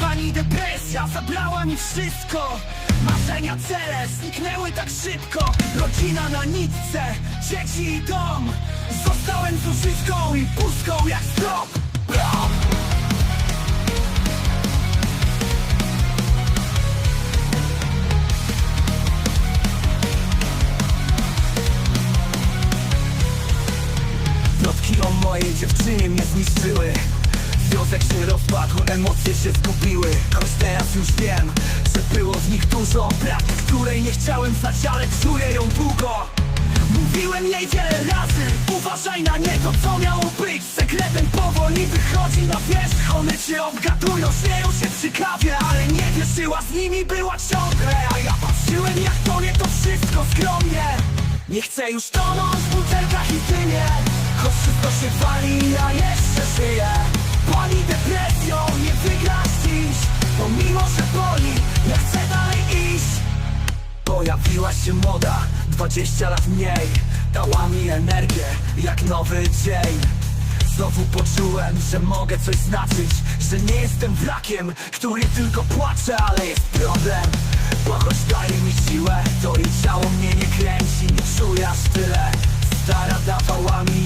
Pani depresja zabrała mi wszystko. Marzenia, cele zniknęły tak szybko. Rodzina na nitce, dzieci i dom. Zostałem zużytką i pustką jak strop. Brom! Mojej dziewczynie mnie zniszczyły. Związek się rozpadł, emocje się zgubiły. Choć teraz już wiem, że było w nich dużo Prawdy, której nie chciałem znać, ale czuję ją długo. Mówiłem jej wiele razy Uważaj na nie, to co miało być? Sekretem powoli wychodzi na wierzch. One cię obgadują, śmieją się przy kawie Ale nie wierzyła, z nimi była ciągle. A ja patrzyłem jak to nie to wszystko skromnie. Nie chcę już tonąć w butelkach i dymie Choć wszystko się wali, ja jeszcze żyję Pani depresją, nie wygrasz dziś. Pomimo, że boli, ja chcę dalej iść. Pojawiła się moda, 20 lat mniej. Dała mi energię, jak nowy dzień. Znowu poczułem, że mogę coś znaczyć Że nie jestem wrakiem, który tylko płacze Ale jest problem, bo choć daje mi siłę To i ciało mnie nie kręci, nie czuję aż tyle. Stara dawała mi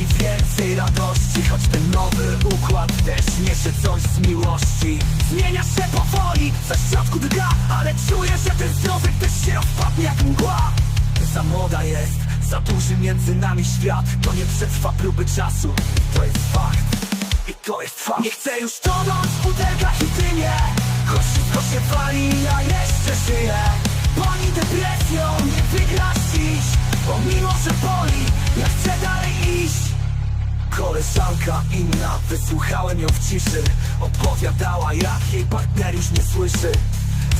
więcej radości Choć ten nowy układ też niesie coś z miłości. Zmienia się powoli, ze środku drga Ale czuję, że ten związek też się rozpadnie jak mgła. Za młoda jest, za duży między nami świat. To nie przetrwa próby czasu, to jest fakt. I to jest fakt. Nie chcę już tonąć w butelkach i dymie Choć wszystko się wali, ja jeszcze żyję. Pani depresją, nie wygrasz Inna, wysłuchałem ją w ciszy. Opowiadała jak jej partner już nie słyszy.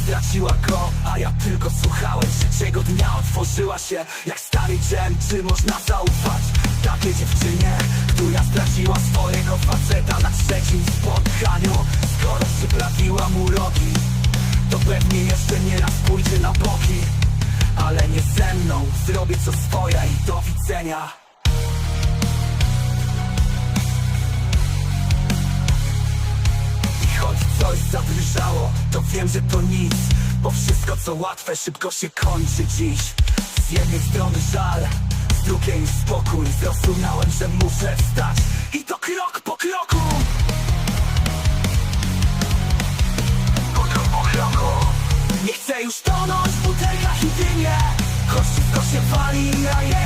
Straciła go, a ja tylko słuchałem. Trzeciego dnia otworzyła się jak stary dżem Czy można zaufać takiej dziewczynie Która straciła swojego faceta na trzecim spotkaniu? Skoro przyprawiła mu rogi To pewnie jeszcze nie raz pójdzie na boki. Ale nie ze mną, zrobię co swoje i do widzenia zadrżało, to wiem, że to nic Bo wszystko co łatwe szybko się kończy dziś. Z jednej strony żal, z drugiej spokój. Zrozumiałem, że muszę wstać I to krok po kroku. Krok po kroku. Nie chcę już tonąć w butelkach i dymie Choć wszystko się wali, ja żyję Pani